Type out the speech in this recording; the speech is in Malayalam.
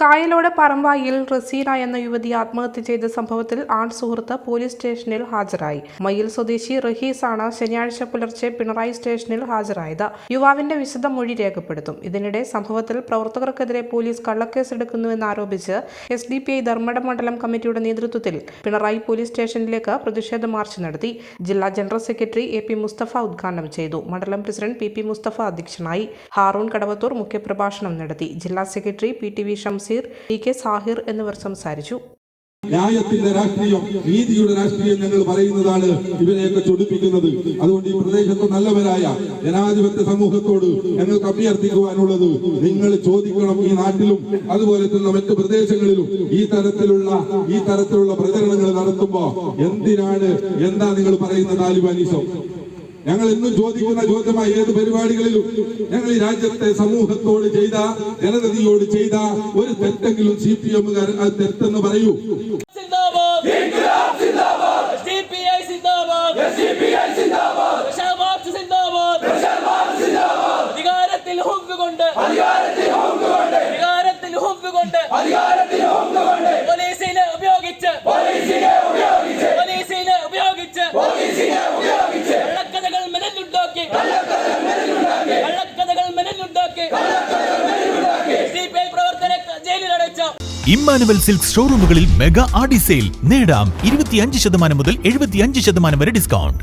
കായലോട് പറമ്പായിൽ റസീന എന്ന യുവതി ആത്മഹത്യ ചെയ്ത സംഭവത്തിൽ ആൺ സുഹൃത്ത് പോലീസ് സ്റ്റേഷനിൽ ഹാജരായി. മയിൽ സ്വദേശി റഹീസാണ് ശനിയാഴ്ച പുലർച്ചെ പിണറായി സ്റ്റേഷനിൽ ഹാജരായത്. യുവാവിന്റെ വിശദ മൊഴി രേഖപ്പെടുത്തും. ഇതിനിടെ സംഭവത്തിൽ പ്രവർത്തകർക്കെതിരെ police കള്ളക്കേസെടുക്കുന്നുവെന്നാരോപിച്ച് S D P I Dharmadam മണ്ഡലം കമ്മിറ്റിയുടെ നേതൃത്വത്തിൽ പിണറായി പോലീസ് സ്റ്റേഷനിലേക്ക് പ്രതിഷേധ മാർച്ച് നടത്തി. ജില്ലാ general secretary A P Mustafa ഉദ്ഘാടനം ചെയ്തു. മണ്ഡലം പ്രസിഡന്റ് പി പി മുസ്തഫ അധ്യക്ഷനായി. ഹാറൂൺ കടവത്തൂർ മുഖ്യപ്രഭാഷണം നടത്തി. ജില്ലാ secretary P T V Shamseer T K Sahir എന്നിവർ സംസാരിച്ചു. ന്യായത്തിന്റെ രാഷ്ട്രീയം നീതിയുടെ രാഷ്ട്രീയം ഞങ്ങൾ പറയുന്നതാണ് ഇവരെയൊക്കെ ചൊടിപ്പിക്കുന്നത്. അതുകൊണ്ട് ഈ പ്രദേശത്ത് നല്ലവരായ ജനാധിപത്യ സമൂഹത്തോട് ഞങ്ങൾക്ക് അഭ്യർത്ഥിക്കുവാനുള്ളത് നിങ്ങൾ ചോദിക്കണം ഈ നാട്ടിലും അതുപോലെ തന്നെ മറ്റു പ്രദേശങ്ങളിലും ഈ തരത്തിലുള്ള ഈ തരത്തിലുള്ള പ്രചരണങ്ങൾ നടത്തുമ്പോ എന്തിനാണ് എന്താ നിങ്ങൾ പറയുന്ന താലിബാനിസം? ഞങ്ങൾ ഇന്നും ചോദിക്കുന്ന ചോദ്യമായി ഏത് പരിപാടികളിലും ഞങ്ങൾ ഈ രാജ്യത്തെ സമൂഹത്തോട് ചെയ്ത ജനതയോട് ചെയ്ത ഒരു തെറ്റെങ്കിലും സി പി എമ്മുകാർ അത് തെറ്റെന്ന് പറയൂ. ഇമ്മാനുവൽ സിൽക്ക് ഷോറൂമുകളിൽ മെഗാ ആഡി സെയിൽ നേടാം ഇരുപത്തിയഞ്ച് ശതമാനം മുതൽ എഴുപത്തിയഞ്ച് ശതമാനം വരെ ഡിസ്കൗണ്ട്.